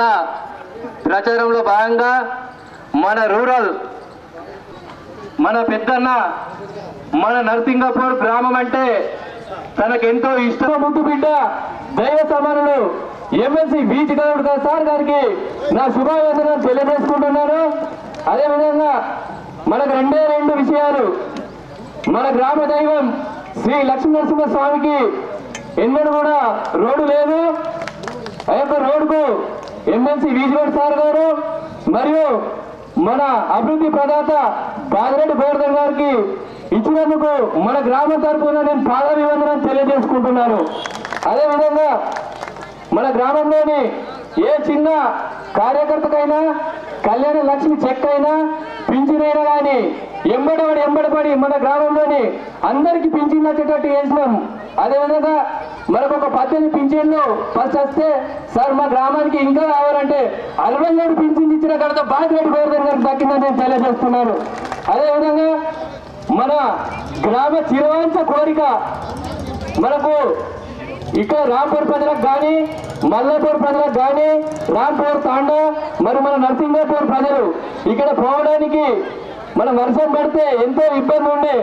ఎన్నికల ప్రచారంలో భాగంగా మన రూరల్ మన పెద్దన్న మన నర్సింగపూర్ గ్రామం అంటే తనకెంతో ఇష్టం. ముద్దు బిడ్డ దైవ సమానులు ఎమ్మెల్సీ బీచ్ గౌడ్ సార్ గారికి నా శుభావేదనలు తెలియజేసుకుంటున్నాను. అదేవిధంగా మనకు రెండే రెండు విషయాలు. మన గ్రామ దైవం శ్రీ లక్ష్మీనరసింహ స్వామికి ఎన్నడూ కూడా రోడ్డు లేదు. ఆ యొక్క రోడ్డుకు ఎమ్మెల్సీ విజయవాడ సార్ గారు మరియు మన అభివృద్ధి ప్రదాత బాదిరెడ్డి గోవర్ధన్ గారికి ఇచ్చినందుకు మన గ్రామ తరఫున నేను పాదాభివందనం తెలియజేసుకుంటున్నాను. అదేవిధంగా మన గ్రామంలోని ఏ చిన్న కార్యకర్తకైనా కళ్యాణ లక్ష్మి చెక్ అయినా పింఛనైనా కానీ ఎంబడబడి ఎంబడబడి మన గ్రామంలోని అందరికి పింఛన్ వచ్చేటట్టు చేసినాం. అదేవిధంగా మనకు ఒక పద్దెనిమిది పింఛన్లు ఫస్ట్ వస్తే సార్ మా గ్రామానికి ఇంకా కావాలంటే అరవై ఏడు పింఛన్ ఇచ్చిన కనుక బాధ్యత గోవర్ధన్ గారికి దక్కిందని నేను తెలియజేస్తున్నాను. అదేవిధంగా మన గ్రామ చిరవంచ కోరిక మనకు ఇక్కడ రాంపూర్ ప్రజలకు కానీ మల్లాపూర్ ప్రజలకు కానీ రాంపూర్ తాండా మరి మన నరసింగాపూర్ ప్రజలు ఇక్కడ పోవడానికి మన వర్షం పడితే ఎంతో ఇబ్బంది ఉండే.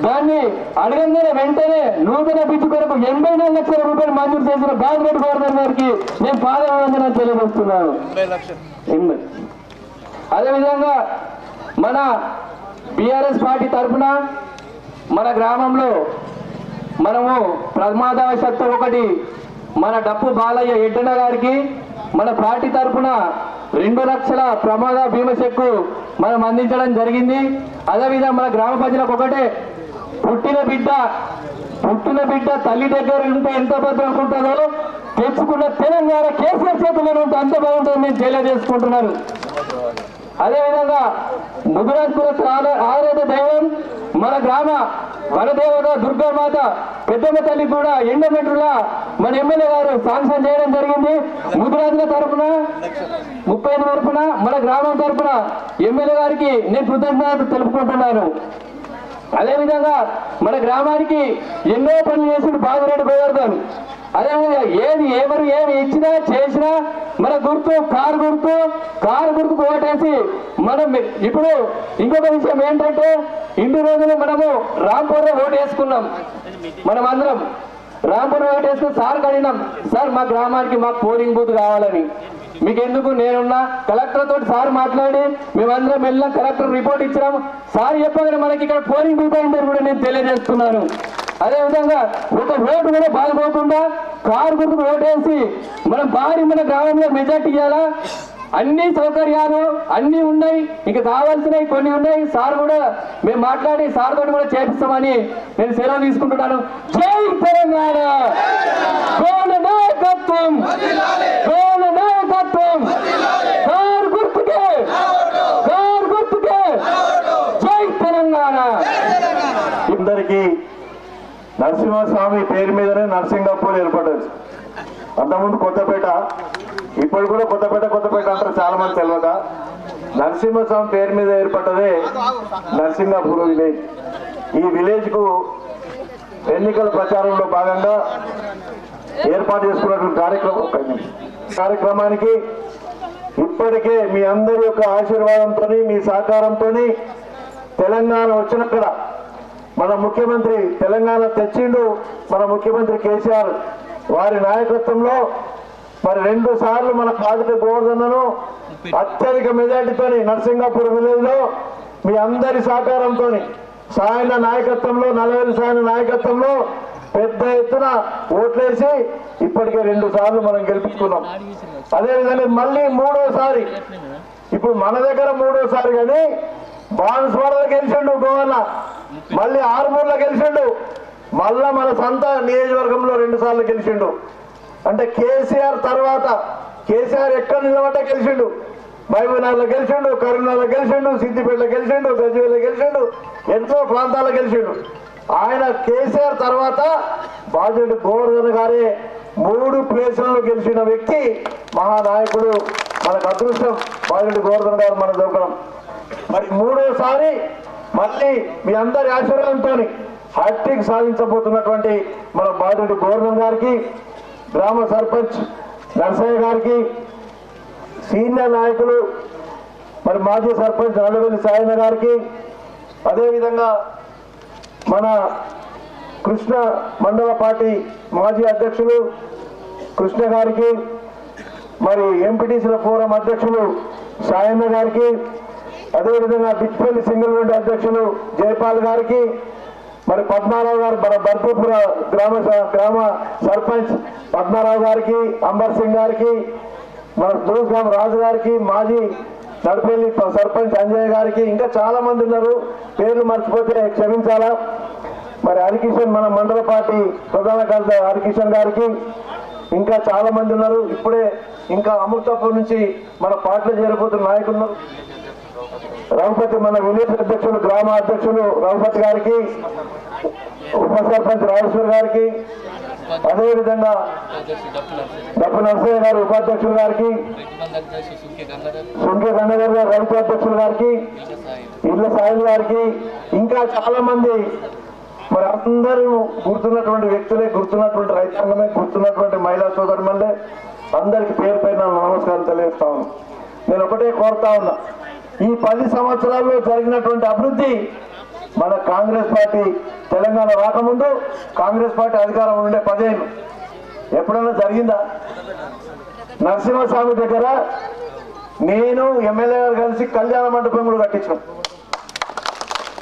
దాన్ని అడగంగానే వెంటనే నూతన బ్రిడ్జ్ కొరకు ఎనభై నాలుగు లక్షల రూపాయలు మంజూరు చేసిన బాధిరెడ్డి గవర్నర్ గారికి నేను పాదవందన తెలియజేస్తున్నాను. అదేవిధంగా మన బీఆర్ఎస్ పార్టీ తరఫున మన గ్రామంలో మనము ప్రమాదవశత్తు ఒకటి మన డప్పు బాలయ్య ఎడ్డన గారికి మన పార్టీ తరఫున రెండు లక్షల ప్రమాద బీమా చెక్కు మనం అందించడం జరిగింది. అదేవిధంగా మన గ్రామ ప్రజలకు ఒకటే పుట్టిన బిడ్డ పుట్టిన బిడ్డ తల్లి దగ్గర ఉంటే ఎంత భద్రం తెచ్చుకున్న తెలంగాణ కేసీఆర్ చేతుల్లో ఉంటే అంత బాగుంటుంది నేను తెలియజేసుకుంటున్నాను అదేవిధంగా ముదురాజ్పుర ఆరాధ దైవం మన గ్రామ వనదేవత దుర్గామాత పెద్దమ్మ తల్లి కూడా ఎండమెట్రుల మన ఎమ్మెల్యే గారు శాంక్షన్ చేయడం జరిగింది. ముదురాజుల తరఫున ముప్పై తరఫున మన గ్రామం తరఫున ఎమ్మెల్యే గారికి నేను కృతజ్ఞత తెలుపుకుంటున్నాను. అదేవిధంగా మన గ్రామానికి ఎన్నో పనులు చేసిన బాగురెడ్డి గోవర్ధన్. అదేవిధంగా ఏది ఎవరు ఏమి ఇచ్చినా చేసినా మన గుర్తు కారు గుర్తు కారు గుర్తుకు ఓటేసి మనం ఇప్పుడు ఇంకొక విషయం ఏంటంటే ఇన్ని రోజులు మనము రాంపూర్లో ఓటు వేసుకున్నాం. మనం అందరం రాంపూర్ ఓటు వేసుకుని సార్ అడిగినాం సార్ మా గ్రామానికి మాకు పోలింగ్ బూత్ కావాలని. మీకు ఎందుకు నేనున్నా? కలెక్టర్ తోటి సార్ మాట్లాడి మేమందరం వెళ్ళినాం కలెక్టర్ రిపోర్ట్ ఇచ్చినాం సార్ చెప్పగానే మనకి ఇక్కడ పోలింగ్ బూత్ అయిందని కూడా నేను తెలియజేస్తున్నాను. అదేవిధంగా ఒక ఓటు కూడా బాగుపోకుండా కారు గుర్తుకు ఓటేసి మనం భారీ మన గ్రామంలో మెజార్టీ ఇవ్వాలా అన్ని సౌకర్యాలు అన్ని ఉన్నాయి. ఇంకా కావాల్సినవి కొన్ని ఉన్నాయి. సార్ కూడా మేము మాట్లాడి సార్ తోటి కూడా చేపిస్తామని నేను సెలవు తీసుకుంటున్నాను. జై తెలంగాణ గోల నాయకత్వం గోల నాయకత్వం కారు గుర్తుకే కారు గుర్తుకే జై తెలంగాణ అందరికీ నరసింహస్వామి పేరు మీదనే నరసింగపూర్ ఏర్పడ్డది. అంతకుముందు కొత్తపేట ఇప్పుడు కూడా కొత్తపేట కొత్తపేట అంటారు చాలా మంది తెలియక నరసింహస్వామి పేరు మీద ఏర్పడ్డదే నరసింహపూర్ విలేజ్. ఈ విలేజ్కు ఎన్నికల ప్రచారంలో భాగంగా ఏర్పాటు చేసుకున్నటువంటి కార్యక్రమం కార్యక్రమానికి ఇప్పటికే మీ అందరి యొక్క ఆశీర్వాదంతో మీ సహకారంతో తెలంగాణ వచ్చినక్కడ మన ముఖ్యమంత్రి తెలంగాణ తెచ్చిండు. మన ముఖ్యమంత్రి కేసీఆర్ వారి నాయకత్వంలో మరి రెండు సార్లు మన బాధిత గోవర్ధన్ను అత్యధిక మెజార్టీతో నరసింగాపూర్ విలేజ్లో మీ అందరి సహకారంతో సాయన నాయకత్వంలో నలభై సాయన నాయకత్వంలో పెద్ద ఎత్తున ఓట్లేసి ఇప్పటికే రెండు సార్లు మనం గెలిపించుకున్నాం. అదేవిధంగా మళ్ళీ మూడోసారి ఇప్పుడు మన దగ్గర మూడోసారి కానీ బాన్స్వాడలో గెలిచిండు గోవన్న మళ్ళీ ఆరుమూరులో గెలిచిండు. మళ్ళా మన సొంత నియోజకవర్గంలో రెండు సార్లు గెలిచిండు. అంటే కేసీఆర్ తర్వాత కేసీఆర్ ఎక్కడ నిలబడ్డా గెలిచిండు. మహబూబ్నగర్లో గెలిచిండు కరీంనగర్లో గెలిచిండు సిద్దిపేటలో గెలిచిండు గజ్వేల్లో గెలిచిండు ఎంతో ప్రాంతాల్లో గెలిచిండు. ఆయన కేసీఆర్ తర్వాత బాధ్యుడు గోవర్ధన్ గారే మూడు ప్లేసులను గెలిచిన వ్యక్తి మహానాయకుడు మనకు అదృష్టం బాధ్యుడు గోవర్ధన్ గారు మన దొరకడం. మరి మూడోసారి మళ్ళీ మీ అందరి ఆశీర్వాదంతో హ్యాట్రిక్ సాధించబోతున్నటువంటి మన బాధ్యుడు గోవర్ధన్ గారికి గ్రామ సర్పంచ్ నరసయ్య గారికి సీనియర్ నాయకులు మరి మాజీ సర్పంచ్ నల్లవెల్లి సాయన్న గారికి అదేవిధంగా మన కృష్ణ మండల పార్టీ మాజీ అధ్యక్షులు కృష్ణ గారికి మరి ఎంపీటీసీల ఫోరం అధ్యక్షులు సాయన్న గారికి అదేవిధంగా బిచ్పల్లి సింగిల్ విండో అధ్యక్షులు జయపాల్ గారికి మరి పద్మారావు గారు మన బర్పూపుర గ్రామ గ్రామ సర్పంచ్ పద్మారావు గారికి అంబర్ సింగ్ గారికి మన దుర్గాం రాజు గారికి మాజీ నడిపల్లి సర్పంచ్ అంజయ్ గారికి ఇంకా చాలా మంది ఉన్నారు. పేర్లు మర్చిపోతే క్షమించాలా? మరి హరికిషన్ మన మండల పార్టీ ప్రధాన కార్యదర్శి హరికిషన్ గారికి ఇంకా చాలా మంది ఉన్నారు. ఇప్పుడే ఇంకా అమృతాపూర్ నుంచి మన పార్టీలో చేరిపోతున్న నాయకులు రఘుపతి మన విలేజ్ అధ్యక్షులు గ్రామ అధ్యక్షులు రఘుపతి గారికి ఉప సర్పంచ్ రాజేశ్వర్ గారికి అదేవిధంగా డప్పు నరసయ్య గారు ఉపాధ్యక్షులు గారికి సుంకే కన్నగారు గారు రైతు అధ్యక్షులు గారికి ఇళ్ళ సాయిల్ గారికి ఇంకా చాలా మంది మరి అందరూ గుర్తున్నటువంటి వ్యక్తులే గుర్తున్నటువంటి రైతాంగమే గుర్తున్నటువంటి మహిళా సోదరుమల్లే. అందరికి పేరు పైన నమస్కారం తెలియజేస్తా ఉన్నా. నేను ఒకటే కోరుతా ఉన్నా. ఈ పది సంవత్సరాల్లో జరిగినటువంటి అభివృద్ధి మన కాంగ్రెస్ పార్టీ తెలంగాణ రాకముందు కాంగ్రెస్ పార్టీ అధికారం ఉండే పదేళ్ళు. ఎప్పుడైనా జరిగిందా? నరసింహస్వామి దగ్గర నేను ఎమ్మెల్యే గారు కలిసి కళ్యాణ మండపం కూడా కట్టించాం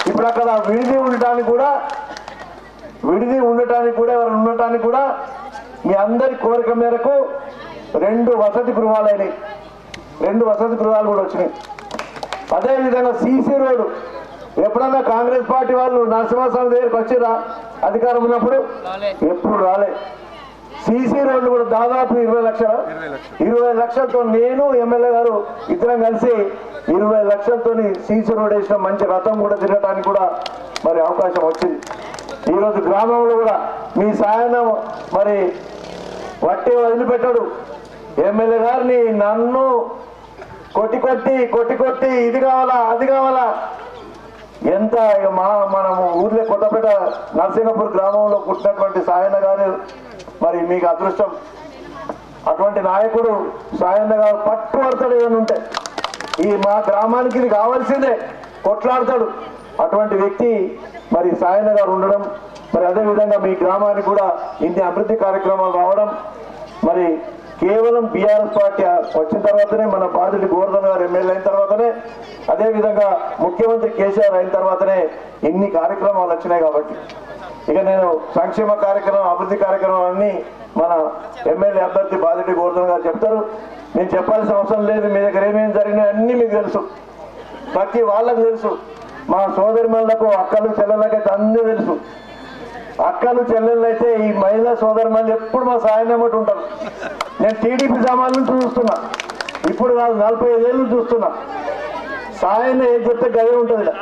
ఇప్పుడు అక్కడ విడిది ఉండటానికి కూడా విడిది ఉండటానికి కూడా ఎవరు ఉండటానికి కూడా మీ అందరి కోరిక మేరకు రెండు వసతి గృహాలు అయినాయి. రెండు వసతి గృహాలు కూడా వచ్చినాయి. అదేవిధంగా సీసీ రోడ్డు. ఎప్పుడన్నా కాంగ్రెస్ పార్టీ వాళ్ళు నరసింహస్వామి దగ్గరికి వచ్చిరా అధికారం ఉన్నప్పుడు? ఎప్పుడు రాలే. సీసీ రోడ్లు కూడా దాదాపు ఇరవై లక్షల? ఇరవై లక్షలతో నేను ఎమ్మెల్యే గారు ఇద్దరం కలిసి ఇరవై లక్షలతో సీసీ రోడ్ వేసిన. మంచి రథం కూడా తినడానికి కూడా మరి అవకాశం వచ్చింది. ఈరోజు గ్రామంలో కూడా మీ సాయనం మరి వట్టి వదిలిపెట్టాడు. ఎమ్మెల్యే గారిని నన్ను కొట్టి కొట్టి కొట్టి కొట్టి ఇది కావాలా అది కావాలా? ఎంత ఇక మా మనము ఊర్లో కొత్తపేట నరసింహపూర్ గ్రామంలో పుట్టినటువంటి సాయన్న గారు మరి మీకు అదృష్టం. అటువంటి నాయకుడు సాయన్న గారు పట్టు పడతాడు ఉంటే ఈ మా గ్రామానికి ఇది కావాల్సిందే కొట్లాడతాడు. అటువంటి వ్యక్తి మరి సాయన్న గారు ఉండడం మరి అదేవిధంగా మీ గ్రామానికి కూడా ఇన్ని అభివృద్ధి కార్యక్రమాలు రావడం మరి కేవలం బీఆర్ఎస్ పార్టీ వచ్చిన తర్వాతనే మన బాధితుడి గోవర్ధన్ గారు ఎమ్మెల్యే అయిన తర్వాతనే అదేవిధంగా ముఖ్యమంత్రి కేసీఆర్ అయిన తర్వాతనే ఇన్ని కార్యక్రమాలు వచ్చినాయి కాబట్టి. ఇక నేను సంక్షేమ కార్యక్రమం అభివృద్ధి కార్యక్రమం అన్ని మన ఎమ్మెల్యే అభ్యర్థి బాధితుడి గోవర్ధన్ గారు చెప్తారు. నేను చెప్పాల్సిన అవసరం లేదు మీ దగ్గర ఏమేమి జరిగినాయి అన్నీ మీకు తెలుసు. ప్రతి వాళ్ళకు తెలుసు. మా సోదరిమణులకు అక్కలు చెల్లెళ్ళకైతే అన్నీ తెలుసు. అక్కలు చెల్లెళ్ళు అయితే ఈ మహిళా సోదరిమణులు ఎప్పుడు మా సాయం ఉంటారు. నేను టీడీపీ సమాజం చూస్తున్నా. ఇప్పుడు కాదు నలభై ఐదేళ్ళు చూస్తున్నా. సాయం ఏం చెప్తే గదే ఉంటుంది ఈడ.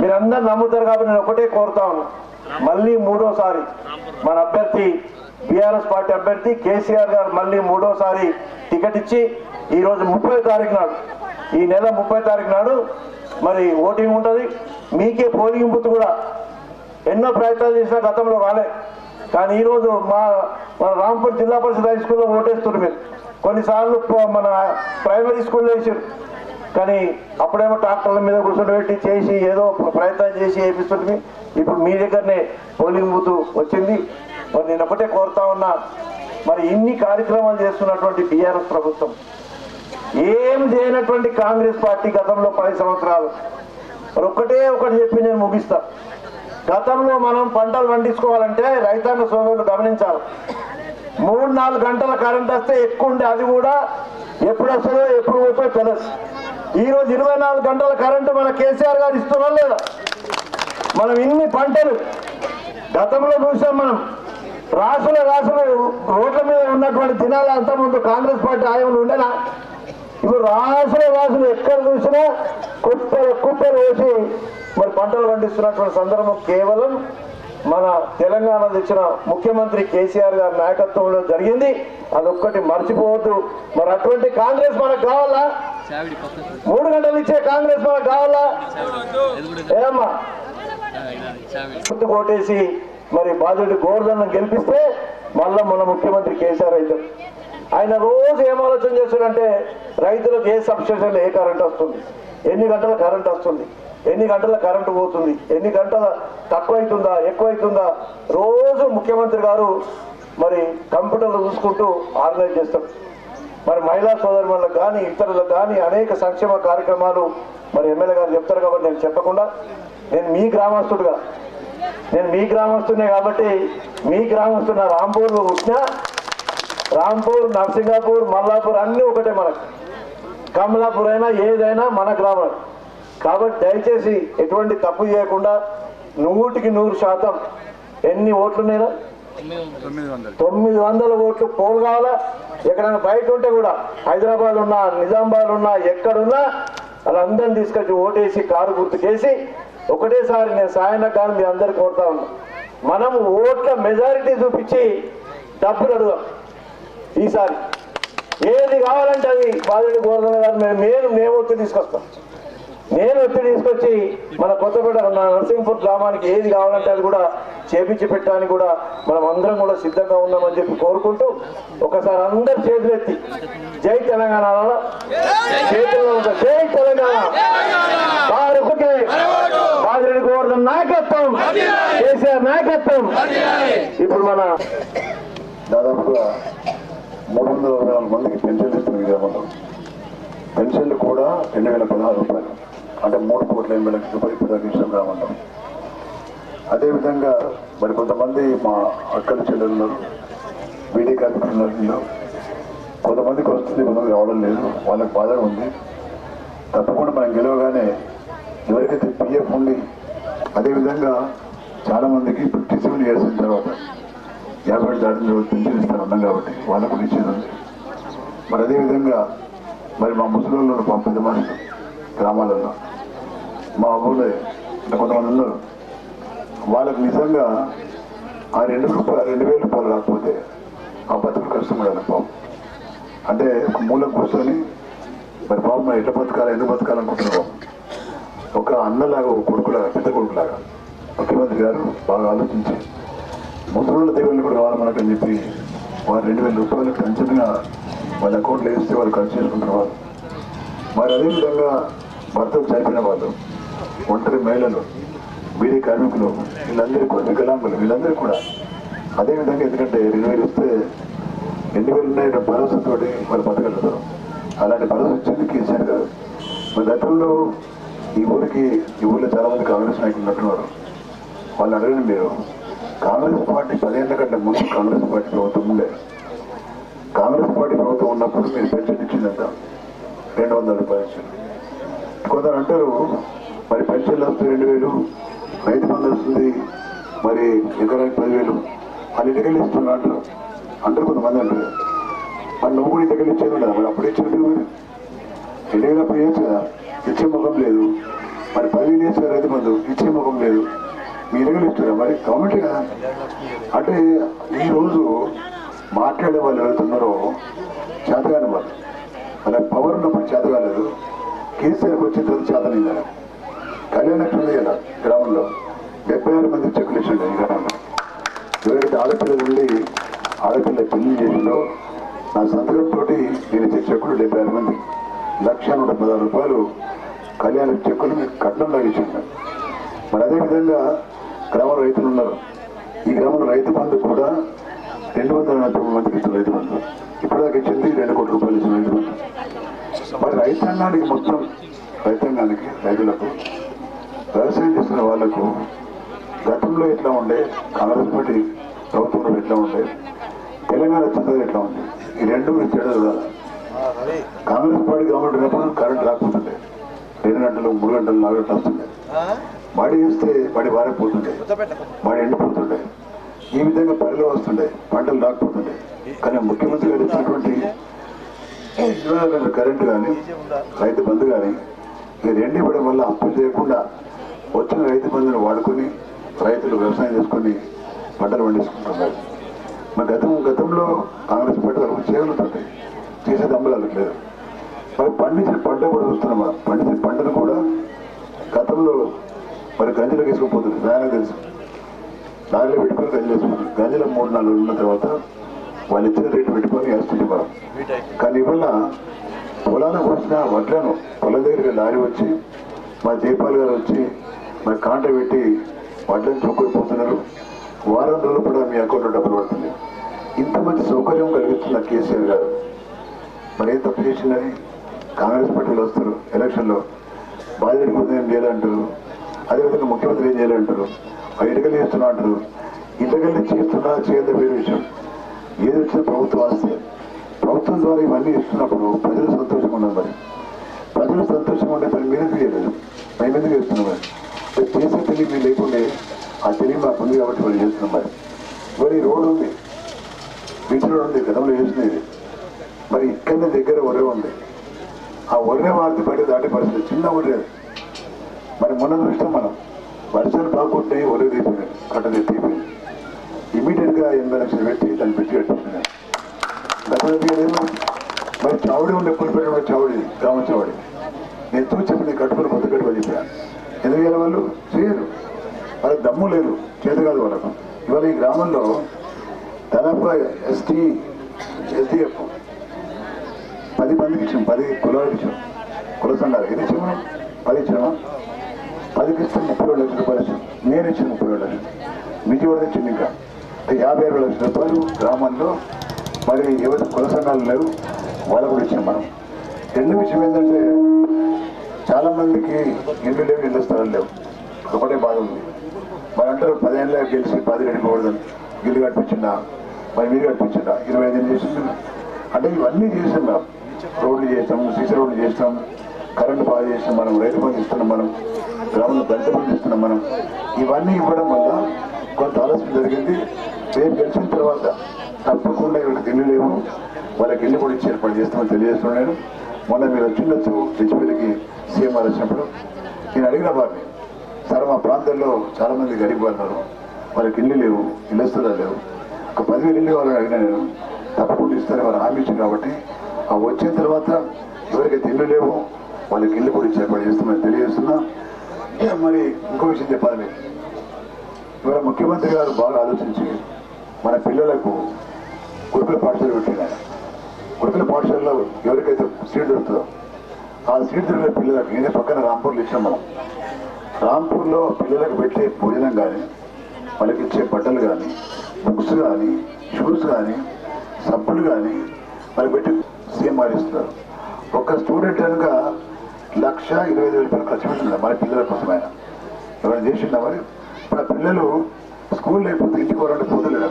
మీరందరూ నమ్ముతారు కాబట్టి నేను ఒకటే కోరుతా ఉన్నా. మళ్ళీ మూడోసారి మన అభ్యర్థి బీఆర్ఎస్ పార్టీ అభ్యర్థి కేసీఆర్ గారు మళ్ళీ మూడోసారి టికెట్ ఇచ్చి ఈరోజు ముప్పై తారీఖు నాడు ఈ నెల ముప్పై తారీఖు నాడు మరి ఓటింగ్ ఉంటుంది. మీకే పోలింగ్ బుత్ కూడా ఎన్నో ప్రయత్నాలు చేసినా గతంలో రాలే. కానీ ఈరోజు మా మన రాంపూర్ జిల్లా పరిషత్ హై స్కూల్లో ఓటేస్తున్నారు మీరు. కొన్నిసార్లు మన ప్రైమరీ స్కూల్లో వేసారు. కానీ అప్పుడేమో ట్రాక్టర్ల మీద కూర్చోబెట్టి చేసి ఏదో ప్రయత్నం చేసి వేపిస్తుంది ఇప్పుడు మీ దగ్గరనే పోలింగ్ బూత్ వచ్చింది. మరి నేను ఒకటే కోరుతా ఉన్నా మరి ఇన్ని కార్యక్రమాలు చేస్తున్నటువంటి బీఆర్ఎస్ ప్రభుత్వం ఏం చేయనటువంటి కాంగ్రెస్ పార్టీ గతంలో పది సంవత్సరాలు? మరి ఒక్కటే ఒకటి చెప్పి నేను ముగిస్తాను గతంలో మనం పంటలు పండించుకోవాలంటే రైతాంగ సోదరులు గమనించాలి. మూడు నాలుగు గంటల కరెంట్ వస్తే ఎక్కువ ఉండే అది కూడా ఎప్పుడు వస్తుందో ఎప్పుడు పోతుందో తెలుసు. ఈరోజు ఇరవై నాలుగు గంటల కరెంటు మన కేసీఆర్ గారు ఇస్తున్నాం లేదా? మనం ఇన్ని పంటలు గతంలో చూసాం మనం. రాసుల రాసులు రోడ్ల మీద ఉన్నటువంటి దినాలు అంతా కాంగ్రెస్ పార్టీ ఆయన ఉండేనా? ఇప్పుడు రాసుల రాసులు ఎక్కడ చూసినా కుప్పలు కుప్పలు వేసి మరి పంటలు పండిస్తున్నటువంటి సందర్భం కేవలం మన తెలంగాణ తెచ్చిన ముఖ్యమంత్రి కేసీఆర్ గారి నాయకత్వంలో జరిగింది. అదొక్కటి మర్చిపోవద్దు. మరి అటువంటి కాంగ్రెస్ మనకు కావాలా? మూడు గంటలు ఇచ్చే కాంగ్రెస్ మనకు కావాలా? ఏమ్మా గుర్తు కొట్టేసి మరి బాధ్యుడి గోవర్ధన్ గెలిపిస్తే మళ్ళా మన ముఖ్యమంత్రి కేసీఆర్ అయితే ఆయన రోజు ఏం ఆలోచన చేస్తాడంటే రైతులకు ఏ సబ్స్టేషన్లో ఏ కరెంట్ వస్తుంది? ఎన్ని గంటల కరెంట్ వస్తుంది? ఎన్ని గంటల కరెంటు పోతుంది? ఎన్ని గంటల తక్కువ అవుతుందా ఎక్కువ అవుతుందా రోజు ముఖ్యమంత్రి గారు మరి కంప్యూటర్లు చూసుకుంటూ ఆర్గనైజ్ చేస్తాం మరి మహిళా సోదరులకు కానీ ఇతరులకు కానీ అనేక సంక్షేమ కార్యక్రమాలు మరి ఎమ్మెల్యే గారు చెప్తారు కాబట్టి నేను చెప్పకుండా నేను మీ గ్రామస్తుడుగా నేను మీ గ్రామస్తునే కాబట్టి మీ గ్రామస్తున్న రాంపూర్లో పుట్టినా రాంపూర్ నర్సింగాపూర్ మల్లాపూర్ అన్నీ ఒకటే మనకు. కమలాపూర్ అయినా ఏదైనా మన గ్రామం కాబట్టి దయచేసి ఎటువంటి తప్పు చేయకుండా నూటికి నూరు శాతం ఎన్ని ఓట్లున్నాయినా తొమ్మిది వందల. ఓట్లు పోలు కావాలా ఎక్కడైనా బయట ఉంటే కూడా హైదరాబాద్ ఉన్నా నిజామాబాద్ ఉన్నా ఎక్కడున్నా వాళ్ళందరిని తీసుకొచ్చి ఓటేసి కారు గుర్తుకేసి ఒకటేసారి నేను సాయన కాదు మీ అందరు కోరుతా ఉన్నా. మనం ఓట్ల మెజారిటీ చూపించి డబ్బులు అడుగుదాం. ఈసారి ఏది కావాలంటే అది బాలుడి గోవర్ధన గారు మేము నేను మేము ఒత్తిడి తీసుకొస్తాం. నేను ఒత్తిడి తీసుకొచ్చి మన కొత్తపేట నరసింహపూర్ గ్రామానికి ఏది కావాలంటే అది కూడా చేపించి పెట్టడానికి కూడా మనం అందరం కూడా సిద్ధంగా ఉన్నామని చెప్పి కోరుకుంటూ ఒకసారి అందరు చేతులెత్తి జై తెలంగాణ చేతుల్లో జై తెలంగాణ. భారత్కి బాజిరెడ్డి గోవర్ధన్ నాయకత్వం. కేసీఆర్ నాయకత్వం. ఇప్పుడు మన దాదాపుగా మూడు వందల అరవై నాలుగు మందికి పెన్షన్లు ఇస్తున్న ఈ గ్రామంలో పెన్షన్లు కూడా రెండు వేల పదహారు రూపాయలు. అంటే మూడు కోట్ల ఎనిమిది లక్షల రూపాయలు ఇప్పుడు ఇష్టం గ్రామంలో అదేవిధంగా మరి కొంతమంది మా అక్కల చెల్లెళ్ళు బీడీ కార్మికులు ఉన్నారు. కొంతమందికి వస్తుంది కొంతమంది రావడం లేదు. వాళ్ళకి బాధ ఉంది. తప్పకుండా మనం గెలవగానే ఎవరికైతే పిఎఫ్ ఉంది అదేవిధంగా చాలామందికి ఇప్పుడు ఫిఫ్టీ సెవెన్ ఇయర్స్ అయిన తర్వాత యాభై దాటిన రోజు పెన్షన్ ఇస్తారు కాబట్టి వాళ్ళకు కూడా ఇచ్చేది మరి అదేవిధంగా మరి మా ముసలిళ్ళు మా పెద్ద మనుషులు గ్రామాలలో మా ఊళ్ళో అంటే కొంతమంది ఉన్నారు. వాళ్ళకు నిజంగా ఆ రెండు రూపాయలు రెండు వేల రూపాయలు రాకపోతే ఆ బతుకులు కష్టం కూడా పాపం. అంటే ఒక కూర్చొని మరి పాపం ఎట్లా బతకాలి ఎందుకు బతకాలనుకుంటున్నాం ఒక అన్నలాగా ఒక కొడుకులాగా పెద్ద కొడుకులాగా. ముఖ్యమంత్రి గారు బాగా ఆలోచించి ముసలుళ్ళ దేవుళ్ళు కూడా కావాలి మనకని చెప్పి వారు రెండు వేల రూపాయలు పెన్షన్గా వాళ్ళ అకౌంట్లో వేస్తే వాళ్ళు ఖర్చు చేసుకుంటారు వాళ్ళు. మరి అదేవిధంగా భర్తలు చనిపోయిన వాళ్ళు ఒంటరి మహిళలు వీరి కార్మికులు వీళ్ళందరూ కూడా వికలాంగులు వీళ్ళందరూ కూడా అదేవిధంగా ఎందుకంటే రెండు వేలు ఇస్తే ఎన్ని వేలు ఉన్నాయో భరోసాతోటి వాళ్ళు బతకగలుగుతారు. అలాంటి భరోసా వచ్చింది కేసీఆర్ గారు మరి గతంలో ఈ ఊరికి ఈ ఊళ్ళో చాలామంది కాంగ్రెస్ నాయకులు ఉన్నట్టున్నారు. వాళ్ళు అడగండి మీరు. కాంగ్రెస్ పార్టీ పదేళ్ళ కంటే ముందు కాంగ్రెస్ పార్టీ ప్రభుత్వం ఉండే. కాంగ్రెస్ పార్టీ ప్రభుత్వం ఉన్నప్పుడు మీరు పెన్షన్ ఇచ్చిందంట. రెండు వందల రూపాయలు కొందరు అంటారు మరి పెన్షన్లు వస్తే రెండు వేలు రైతు బంధు వస్తుంది మరి ఎకరానికి పదివేలు. వాళ్ళు ఇంటికెళ్ళి ఇస్తున్నా అంటారు. అంటారు కొంతమంది అంటారు. మరి నువ్వు కూడా ఇంటికెళ్ళి ఇచ్చేది ఉండదు? మరి అప్పుడు ఇచ్చేది మీరు. రెండు అప్పుడు కదా? ఇచ్చే ముఖం లేదు. మరి పదివేలు వేసారు రైతు బంధు? ఇచ్చే ముఖం లేదు. మీ ఇంటికెళ్ళి మరి గవర్నమెంట్ కదా? అంటే ఈరోజు మాట్లాడే వాళ్ళు ఎవరుతున్నారో చేతగాని వాళ్ళు అలా పవర్ ఉన్నప్పుడు చేత కేసీఆర్కి వచ్చిన తర్వాత చేతనైందా కళ్యాణ లక్ష్మి గ్రామంలో డెబ్బై ఆరు మంది చెక్కులు ఇచ్చిండే ఈ గ్రామంలో. ఎవరైతే ఆడపిల్లలు ఉండి ఆడపిల్ల పెళ్ళి చేసిందో నా సంతకంతో నేను ఇచ్చే చెక్కులు డెబ్బై ఆరు మంది. లక్ష నూట పదహారు రూపాయలు కళ్యాణ చెక్కులు మీకు కట్నంలో మరి అదేవిధంగా గ్రామ రైతులు ఉన్నారు. ఈ గ్రామంలో రైతు బంధు కూడా రెండు వందల నలభై మందికి ఇచ్చిన రైతు బంధు. ఇప్పటిదాకా ఇచ్చింది రెండు కోట్ల రూపాయలు ఇచ్చిన రైతు బంధు. మరి రైతాంగానికి మొత్తం రైతాంగానికి రైతులకు వ్యవసాయం చేస్తున్న వాళ్ళకు గతంలో ఎట్లా ఉండే కాంగ్రెస్ పార్టీ ప్రభుత్వంలో ఎట్లా ఉండే తెలంగాణ వచ్చిన ఎట్లా ఉంది ఈ రెండు మీరు తేడా చూడాలి? కాంగ్రెస్ పార్టీ గవర్నమెంట్ ఉన్నప్పుడు కరెంట్ రాకపోతుండే. రెండు గంటలు మూడు గంటలు నాలుగు గంటలు వస్తుండే. మడి వేస్తే మడి వారైపోతుండే మడి ఎండిపోతుండే ఈ విధంగా పనిలో వస్తుండే పంటలు రాకపోతుండే కానీ ముఖ్యమంత్రి గారు ఇచ్చినటువంటి కరెంటు కానీ రైతు బంధు కానీ ఈ రెండు ఇవ్వడం వల్ల అప్పులు చేయకుండా వచ్చిన రైతు బంధుని వాడుకొని రైతులు వ్యవసాయం చేసుకొని పంటలు పండించుకుంటున్నారు మరి గతం గతంలో కాంగ్రెస్ పార్టీ వాళ్ళకి చేయగలుగుతుంది చేసే దమ్ములకు లేదు మరి పండించిన పంట కూడా చూస్తున్నాం మనం. పండించిన పంటను కూడా గతంలో మరి గంజలకు వేసుకుపోతుంది. ప్రయాణం తెలుసు. దారిలో పెట్టుకొని గంజలు వేసుకుంటారు గంజలో మూడు నాలుగు రోజులు ఉన్న తర్వాత వాళ్ళు ఇచ్చిన రేటు పెట్టుకొని వేస్తుంది మనం. కానీ ఇవాళ పొలాన వచ్చిన వడ్లను పొలం దగ్గరికి లారీ వచ్చి మా జయపాల్ గారు వచ్చి మా కాంట పెట్టి వడ్లను చొక్కుని పోతున్నారు. వారం రోజులు కూడా మీ అకౌంట్లో డబ్బులు పడుతుంది ఇంత మంచి సౌకర్యం కలిగిస్తున్న కేసీఆర్ గారు. మరి ఏం తప్పు చేసిందని కాంగ్రెస్ పార్టీలు వస్తారు ఎలక్షన్లో. బాధ్యత కోసం ఏం చేయాలంటారు అదేవిధంగా ముఖ్యమంత్రి ఏం చేయాలంటారు? ఎన్నికలు చేస్తున్నా అంటారు. ఇటుకల్ని చేస్తున్నా చేయదు వేరే విషయం. ఏది వచ్చినా ప్రభుత్వం ఆస్తే. ప్రభుత్వం ద్వారా ఇవన్నీ ఇస్తున్నప్పుడు ప్రజలు సంతోషంగా ఉండదు మరి. ప్రజలు సంతోషంగా ఉంటే పని మీద చేయలేదు మేము ఎందుకు చేస్తున్నాం మరి? చేసే తెలివి మీరు లేకుండే ఆ తెలివి మాకు ఉంది కాబట్టి వాళ్ళు చేస్తున్నాం మరి. మరి రోడ్డు ఉంది. బీచ్ రోడ్ ఉంది గతంలో చేసినది మరి ఇక్కడనే దగ్గర ఒర్రె ఉంది. ఆ ఒరే వారిని బయట దాటే పరిస్థితి చిన్న ఒరే మరి మొన్న దృష్టి మనం. వర్షాలు బాగుంటాయి ఒరే తీపోయింది కట్టలు తీపి ఇమీడియట్గా లక్షలు పెట్టి దాన్ని పెట్టి కట్టించింది మరి చావుడి ఉండే పులిపేట చావుడి గ్రామ చావుడి. నేను చూసి చెప్పి నేను కట్టుకుని కొత్త కట్టుకొని చెప్పాను. ఎందుకు చేయాలి వాళ్ళు? చేయరు. వాళ్ళకి దమ్ము లేదు చేత కాదు వాళ్ళకు. ఇవాళ ఈ గ్రామంలో దాదాపు ఎస్టీ ఎస్డిఎఫ్ పది మందికి ఇచ్చాం పది కులాలకు ఇచ్చాం కుల సంఘాలు ఎన్ని ఇచ్చాం మనం? పది ఇచ్చాము పదికి ఇస్తే ముప్పై ఏడు లక్షల రూపాయలు. నేను ఇచ్చిన ముప్పై ఏడు లక్షలు. విజయవాడ ఇచ్చింది ఇంకా. యాభై ఆరు లక్షల రూపాయలు గ్రామంలో. మరి ఎవరి కుల సంఘాలు లేవు వాళ్ళ కూడా ఇచ్చాం మనం. రెండు విషయం ఏంటంటే చాలామందికి ఇల్లు లేవు ఇల్లు స్థలాలు లేవు. ఒకటే బాధ ఉంది. మరి అంటారు పదేళ్ళ గెలిచి పది రెడిపోకూడదని ఇల్లు కట్టించిందా? మరి మీరు కట్టించిందా? ఇరవై ఐదు చేసింది. అంటే ఇవన్నీ చేసాం రోడ్లు చేస్తాం సీసీ రోడ్లు చేస్తాం. కరెంటు బాగా చేస్తాం మనం రైతు బంధు ఇస్తున్నాం మనం. గ్రామంలో దళిత బంధు ఇస్తున్నాం మనం. ఇవన్నీ ఇవ్వడం వల్ల కొంత ఆలస్యం జరిగింది. రేపు గెలిచిన తర్వాత తప్పకుండా ఇక్కడికి ఇల్లు లేవు. వాళ్ళకి ఇల్లు కూడా ఇచ్చి ఏర్పాటు చేస్తామని తెలియజేస్తున్నాను మొన్న మీరు వచ్చిండొచ్చు హెచ్పీలకి సీఎం గారు వచ్చినప్పుడు నేను అడిగిన వారిని సార్ మా ప్రాంతంలో చాలామంది గరీబ్ వాళ్ళు ఉన్నారు. వాళ్ళకి ఇల్లు లేవు ఇల్లు స్థలాలు లేవు. ఒక పదివేలు ఇల్లు వాళ్ళని అడిగిన నేను. తప్పకుండా ఇస్తారని వారు హామీ ఇచ్చింది కాబట్టి. ఆ వచ్చిన తర్వాత ఎవరికైతే ఇల్లు లేవు వాళ్ళకి ఇల్లు కూడా ఇచ్చి ఏర్పాటు చేస్తామని తెలియజేస్తున్నా. మరి ఇంకో విషయం చెప్పాలి మీకు ఇవాళ ముఖ్యమంత్రి గారు బాగా ఆలోచించి మన పిల్లలకు గురుకుల పాఠశాల పెట్టినారు. గురుకుల పాఠశాలలో ఎవరికైతే సీట్ దొరుకుతుందో ఆ సీట్ దొరికిన పిల్లలకు నేనే పక్కన రాంపూర్లో ఇచ్చాం మనం. రాంపూర్లో పిల్లలకు పెట్టే భోజనం కానీ వాళ్ళకి ఇచ్చే బట్టలు కానీ బుక్స్ కానీ షూస్ కానీ సబ్బులు కానీ వాళ్ళకి పెట్టి సీఎం మారిస్తారు ఒక స్టూడెంట్ కనుక లక్ష ఇరవై ఐదు వేల రూపాయలు ఖర్చు పెట్టున్నారు మన పిల్లల కోసమైనా. ఎవరైనా చేసిందా మరి? ఇప్పుడు ఆ పిల్లలు స్కూల్ లేకపోతే ఇంటికి వరంటే పోతలేరు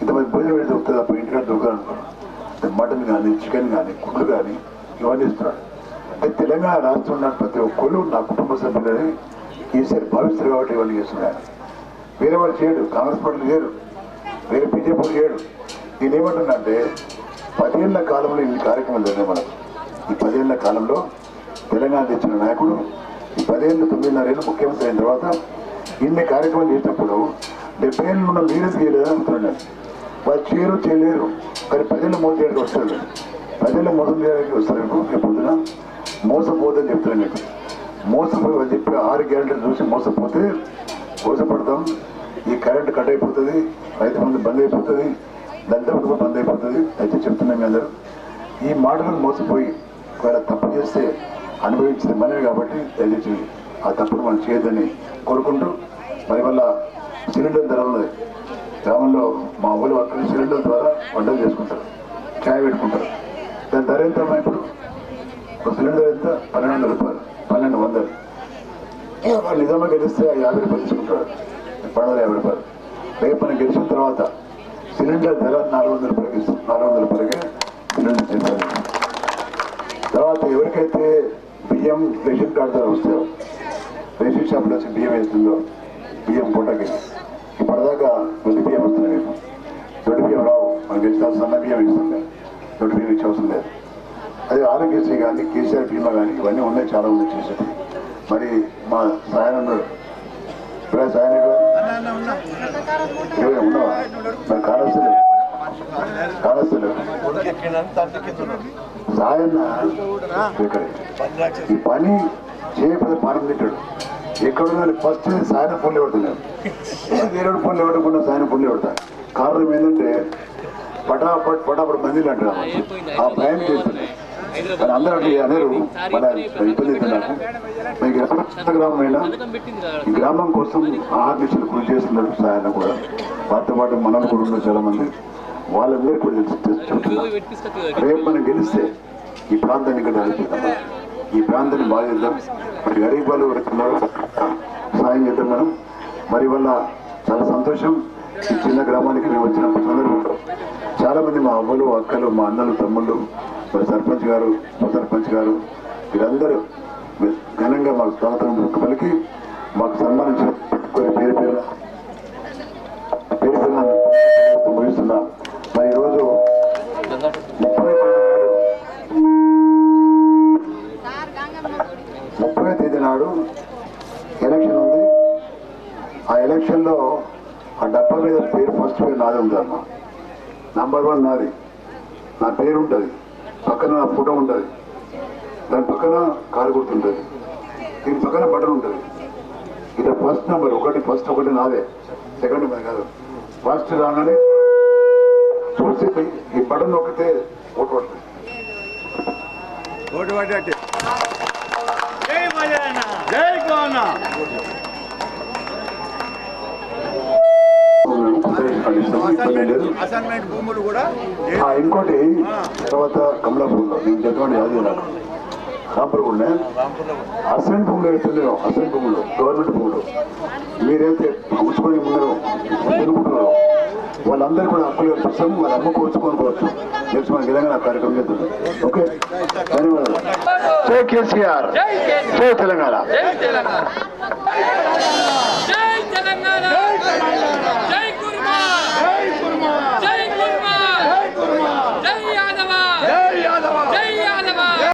ఇంతమంది భోజనం పెట్టి దొరుకుతుంది అప్పుడు ఇంటికాడ దొరకదు అనుకున్నాను మటన్ కానీ చికెన్ కానీ గుడ్లు కానీ ఇవన్నీ ఇస్తున్నాడు అంటే తెలంగాణ రాష్ట్రంలో ప్రతి ఒక్కళ్ళు నా కుటుంబ సభ్యులని ఈసారి భావిస్తారు కాబట్టి ఇవన్నీ చేస్తున్నాను వేరే వాళ్ళు చేయడు కాంగ్రెస్ పార్టీలు చేయరు. వేరే బీజేపీ చేయడు నేను ఏమంటున్నా అంటే పదేళ్ళ కాలంలో ఇన్ని కార్యక్రమాలు జరిగినాయి మనకు. ఈ పదేళ్ళ కాలంలో తెలంగాణ తెచ్చిన నాయకుడు ఈ పదేళ్ళు తొమ్మిదిన్నరేళ్ళు ముఖ్యమంత్రి అయిన తర్వాత ఇన్ని కార్యక్రమాలు చేసినప్పుడు డెబ్బై ఏళ్ళు ఉన్న లీడర్స్ చేయలేదని అనుకున్నాను వాళ్ళు చేయరు చేయలేరు. కానీ ప్రజలు మోసం చేయడానికి వస్తారు. ప్రజలు మోసం చేయడానికి వస్తారు మీకు పొద్దున మోసపోదని చెప్తున్నాను మీకు. మోసపోయి వాళ్ళు చెప్పి ఆరు గ్యారెంటీలు చూసి మోసపోతే మోసపడతాం. ఈ కరెంట్ కట్ అయిపోతుంది రైతు మంది బంద్ అయిపోతుంది దళిత కుటుంబం బంద్ అయిపోతుంది. అయితే చెప్తున్నాం మీ అందరూ ఈ మాటలను మోసపోయి ఒకవేళ తప్పు చేస్తే అనుభవించింది మనమే కాబట్టి దయచేసి ఆ తప్పును మనం చేయొద్దని కోరుకుంటూ మరి వల్ల సిలిండర్ ధర ఉన్నది గ్రామంలో మా ఊళ్ళో వర్కర్లు సిలిండర్ ద్వారా వంటలు చేసుకుంటారు ఛాయ్ పెట్టుకుంటారు. దాని ధర ఎంత ఇప్పుడు? ఒక సిలిండర్ ఎంత? పన్నెండు వందల రూపాయలు. పన్నెండు వందలు. వాళ్ళు నిజంగా గెలిస్తే ఆ యాభై రూపాయలు తీసుకుంటారు పన్నెండు యాభై రూపాయలు. రేపు గెలిచిన తర్వాత సిలిండర్ ధర నాలుగు వందల రూపాయలకి నాలుగు వందల రూపాయలకే సిలిండర్ చేస్తారు. తర్వాత ఎవరికైతే బియ్యం రేషన్ కార్డు ద్వారా వస్తాయో రేషన్ షాప్లో వచ్చి బియ్యం వేస్తుందో బియ్యం పూటకి. ఇప్పటిదాకా దొడ్డి బియ్యం వస్తున్నాయి మీకు దొడ్డి బియ్యం రావు. మనకి ఇచ్చిన సన్న బియ్యం ఇస్తుంది దొడ్డి బియ్యం ఇచ్చే అవసరం లేదు. అదే ఆరోగ్యశ్రీ కానీ కేసీఆర్ బీమా కానీ ఇవన్నీ ఉన్నాయి చాలా ఉంది చేసేది. మరి మా సాయన ఉన్నాడు ఇప్పుడు సాయన ఎవరు ఉన్నావా? మరి కానొస్తలేదు కానొస్తలేదు సాయన్న ఈ పని చేయకపోతే పానం తింటాడు. ఎక్కడున్నా ఫస్ట్ సాయన ఫోన్లు పెడుతున్నాను వేరే ఫోన్లు ఇవ్వకుండా సాయన ఫోన్లు పెడతా. కారణం ఏంటంటే పటాపట్ పటాపట్ మందిలు అంటారు ఆ భయం చేస్తున్నాయి కానీ అందరూ అట్లా అనేరు. మన ఇబ్బంది నాకు. మీకు ఎక్కడ గ్రామం అయినా ఈ గ్రామం కోసం ఆహార్నిశలు కృషి చేస్తున్నారు సాయన కూడా. వారితో పాటు మనలు కూడా ఉన్నారు చాలా కూడా తెలుసు- తెలుసు చెప్తున్నారు రేపు మనం గెలిస్తే ఈ ప్రాంతాన్ని ఇక్కడ నడిపిద్దాం ఈ ప్రాంతాన్ని బాగా చేద్దాం మరి గరీబ్ వాళ్ళు ఎవరున్నారో సాయం చేద్దాం మనం. మరి వల్ల చాలా సంతోషం. ఈ చిన్న గ్రామానికి మేము వచ్చిన సందర్భంలో చాలా మంది మా అవ్వలు అక్కలు మా అన్నలు తమ్ముళ్ళు మరి సర్పంచ్ గారు ఉప సర్పంచ్ గారు వీరందరూ ఘనంగా మాకు స్వాగతం పలికి మాకు సన్మానించిన పేరు పేరు నాదే సెకండ్ నెంబర్ కాదు. ఫస్ట్ రాగానే చూసి ఈ బటన్ నొక్కితే ఓటు పడుతుంది ఓటు పడ్డట్టు. జై మజానా కోనా. ఇంకోటి తర్వాత కమలాపూర్లో. నేను చెప్పండి అది నాకు రాంపురం అసెంట్ భూములు వెళ్తలేవు అసెంట్ భూములు గవర్నమెంట్ భూములు మీరైతే ఉచ్చుకొని ఉన్నారు ఎదుర్కొంటున్నారు వాళ్ళందరూ కూడా అప్పులు కల్పిస్తాం వాళ్ళ అమ్మ కోచుకొని పోవచ్చు. తెలుసు మన తెలంగాణ కార్యక్రమం చేస్తుంది. ఓకే? ధన్యవాదాలు. జై కేసీఆర్. జై తెలంగాణ. జై తెలంగాణ.